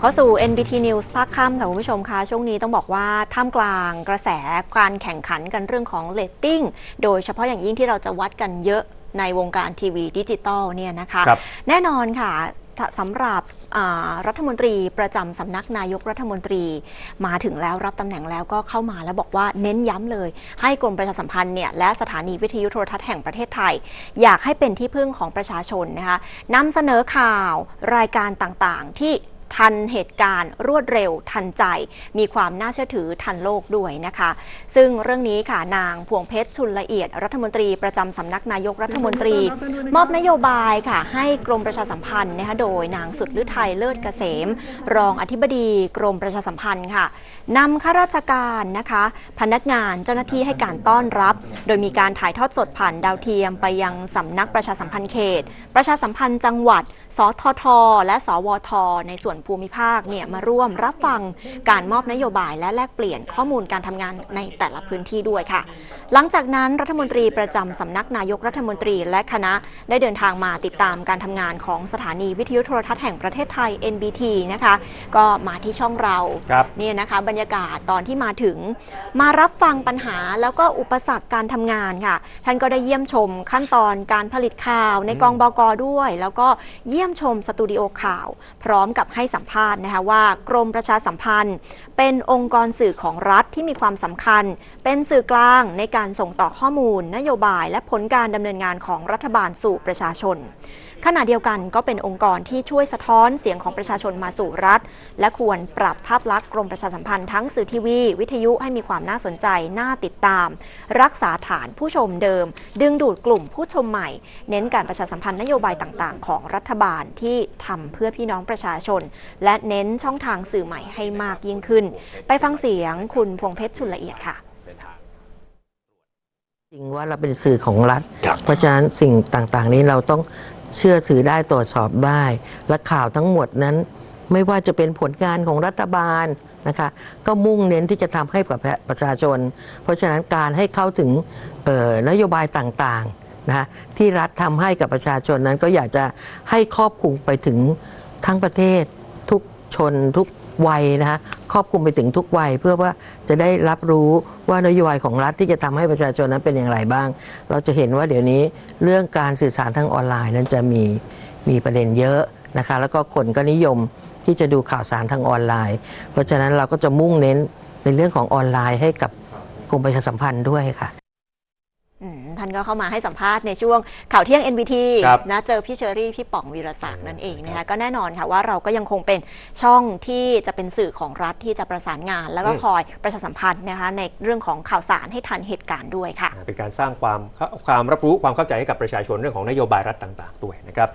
เข้าสู่ NBT News ภาคค่ำค่ะคุณผู้ชมคะช่วงนี้ต้องบอกว่าท่ามกลางกระแสการแข่งขันกันเรื่องของเลตติ้งโดยเฉพาะอย่างยิ่งที่เราจะวัดกันเยอะในวงการทีวีดิจิตอลเนี่ยนะคะครับแน่นอนค่ะถ้าสำหรับอ่ารัฐมนตรีประจำสำนักนายกรัฐมนตรีมาถึงแล้วรับตำแหน่งแล้วก็เข้ามาแล้วบอกว่าเน้นย้ำเลย ให้กรมประชาสัมพันธ์เนี่ยและสถานีวิทยุโทรทัศน์แห่งประเทศไทย อยากให้เป็นที่พึ่งของประชาชนนะคะนำเสนอข่าวรายการต่างๆ ที่ ทันเหตุการณ์ รวดเร็วทันใจ มีความน่าเชื่อถือทันโลกด้วยนะคะ ซึ่งเรื่องนี้ค่ะนางพวงเพชรชุนละเอียด รัฐมนตรีประจำสำนักนายกรัฐมนตรี มอบนโยบายค่ะ ให้กรมประชาสัมพันธ์นะคะโดยนางสุดฤทัยเลิศเกษม รองอธิบดีกรมประชาสัมพันธ์ค่ะนำข้าราชการนะคะ พนักงานเจ้าหน้าที่ให้การต้อนรับ โดยมีการถ่ายทอดสดผ่านดาวเทียมไปยังสำนักประชาสัมพันธ์เขต ประชาสัมพันธ์จังหวัด สทท และสวท ในส่วนภูมิภาคเนี่ยมาร่วมรับฟังการมอบนโยบายและแลกเปลี่ยนข้อมูลการทำงานในแต่ละพื้นที่ด้วยค่ะ หลังจากนั้นรัฐมนตรีประจำสำนักนายกรัฐมนตรีและคณะได้เดินทางมาติดตามการทำงานของสถานีวิทยุโทรทัศน์แห่งประเทศไทย NBT นะคะ ก็มาที่ช่องเราครับเนี่ยนะคะบรรยากาศตอนที่มาถึง มารับฟังปัญหาแล้วก็อุปสรรคการทำงานค่ะ ท่านก็ได้เยี่ยมชมขั้นตอนการผลิตข่าวในกองบกด้วย แล้วก็เยี่ยมชมสตูดิโอข่าว พร้อมกับให้สัมภาษณ์นะคะว่ากรมประชาสัมพันธ์ เป็นองค์กรสื่อของรัฐที่มีความสำคัญ เป็นสื่อกลางในการส่งต่อข้อมูล นโยบายและผลการดำเนินงานของรัฐบาลสู่ประชาชน ขณะเดียวกันก็เป็นองค์กรที่ช่วยสะท้อนเสียงของประชาชนมาสู่รัฐ และควรปรับภาพลักษณ์กรมประชาสัมพันธ์ทั้งสื่อทีวี วิทยุให้มีความน่าสนใจ น่าติดตาม รักษาฐานผู้ชมเดิม ดึงดูดกลุ่มผู้ชมใหม่ เน้นการประชาสัมพันธ์นโยบายต่างๆ ของรัฐบาลที่ทำเพื่อพี่น้องประชาชน และเน้นช่องทางสื่อใหม่ให้มากยิ่งขึ้น ไปฟังเสียงคุณพวงเพชรชุนละเอียดค่ะจริงว่าเราเป็นสื่อของรัฐครับเพราะฉะนั้นสิ่งต่างๆ นี้เราต้อง เชื่อถือได้ตรวจสอบได้ และข่าวทั้งหมดนั้น ไม่ว่าจะเป็นผลงานของรัฐบาลนะคะก็มุ่งเน้นที่จะทำให้กับประชาชน เพราะฉะนั้นการให้เข้าถึงนโยบายต่างๆนะคะที่รัฐทำให้กับประชาชนนั้นก็อยากจะให้ครอบคลุมไปถึงทั้งประเทศทุกชนทุก วัยนะคะครอบคลุมไปถึงทุกวัย เพื่อว่าจะได้รับรู้ว่านโยบายของรัฐที่จะทำให้ประชาชนนั้นเป็นอย่างไรบ้าง เราจะเห็นว่าเดี๋ยวนี้เรื่องการสื่อสารทางออนไลน์นั้นจะมีมีประเด็นเยอะนะคะแล้วก็คนก็นิยมที่จะดูข่าวสารทางออนไลน์ เพราะฉะนั้นเราก็จะมุ่งเน้นในเรื่องของออนไลน์ให้กับกรมประชาสัมพันธ์ด้วยค่ะานก็เข้ามาให้สัมภาษณ์ในช่วงข่าวเที่ยง NBT ครับนะเจอพี่เชอรี่พี่ป๋องวีรศักดิ์นั่นเองนะคะก็แน่นอนค่ะว่าเราก็ยังคงเป็นช่องที่จะเป็นสื่อของรัฐที่จะประสานงาน แล้วก็อืมคอยประชาสัมพันธ์นะคะในเรื่องของข่าวสารให้ทันเหตุการณ์ด้วยค่ะ เป็นการสร้างความความรับรู้ความเข้าใจให้กับประชาชนเรื่องของนโยบายรัฐต่าง ๆ ด้วยนะครับ